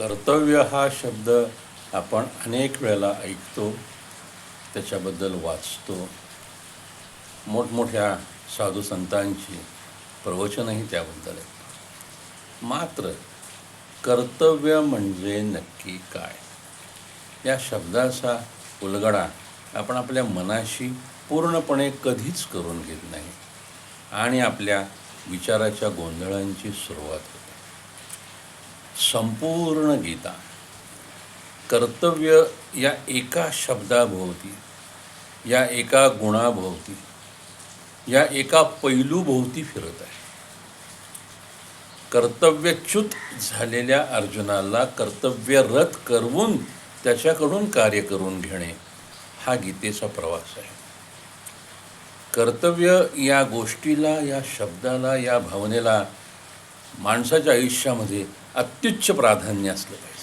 कर्तव्य हा शब्द आपण अनेक वेळेला ऐकतो त्याच्याबद्दल वाचतो. मोठमोठ्या साधू संतांची प्रवचनही त्याबद्दल आहेत. मात्र कर्तव्य म्हणजे नक्की काय? या शब्दाचा उलगडा आपण आपल्या मनाशी पूर्णपणे कधीच करून घेत नाही आणि आपल्या विचाराच्या गोंधळांची सुरुवात होते. संपूर्ण गीता. कर्तव्य या एका शब्दाभोवती या एका गुणाभोवती या एका पैलूभोवती फिरत आहे. कर्तव्यच्युत झालेल्या अर्जुनाला कर्तव्यरत करवून त्याच्याकडून कार्य करून घेणे हा गीतेचा प्रवास आहे. कर्तव्य या गोष्टीला या शब्दाला या भावनेला माणसाच्या आयुष्यामध्ये अत्युच्च प्राधान्य असलं पाहिजे